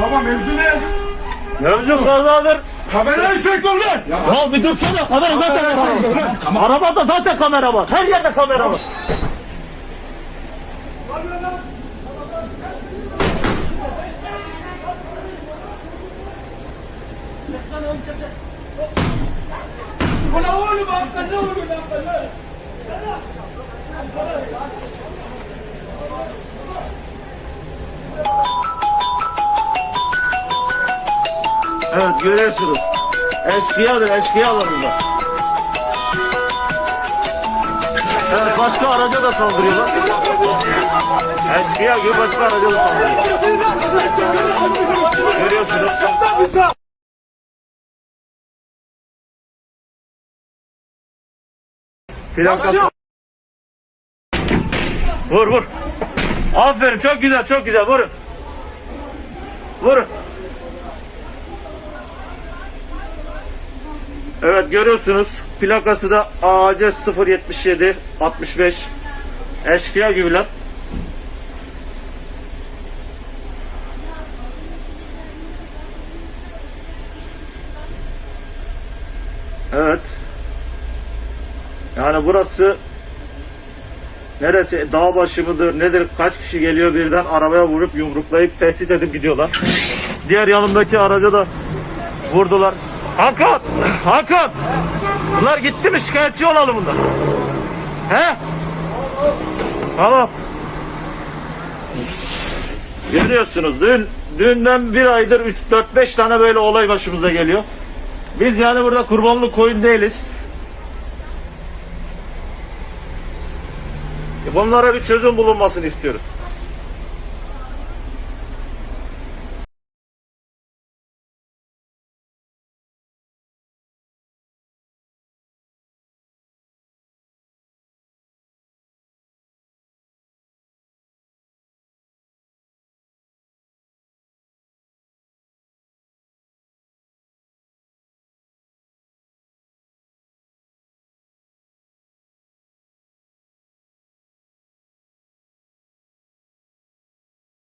Baba mevzu ne? Mevzu kazadır. Kamerayı çek lan! Ya bir dursana kamera zaten var. Arabada zaten kamera var. Her yerde kamera var. Ulan oğlum aptal ne olur aptal ne? Evet görüyorsunuz. Eşkıyadır eşkıyalar bunlar. Evet başka araca da saldırıyorlar. Eşkıya gibi başka araca da saldırıyor. Görüyorsunuz. Plakası. Vur vur. Aferin çok güzel çok güzel vurun. Vurun. Evet görüyorsunuz plakası da AC 077 65 eşkıya gibiler. Evet. Yani burası neresi dağ başı mıdır nedir kaç kişi geliyor birden arabaya vurup yumruklayıp tehdit edip gidiyorlar. Diğer yanımdaki araca da vurdular. Hakan! Hakan! Bunlar gitti mi? Şikayetçi olalım bunlar. He? Tamam. Görüyorsunuz dün dünden bir aydır 3 4 5 tane böyle olay başımıza geliyor. Biz yani burada kurbanlık koyun değiliz. Bunlara bir çözüm bulunmasını istiyoruz.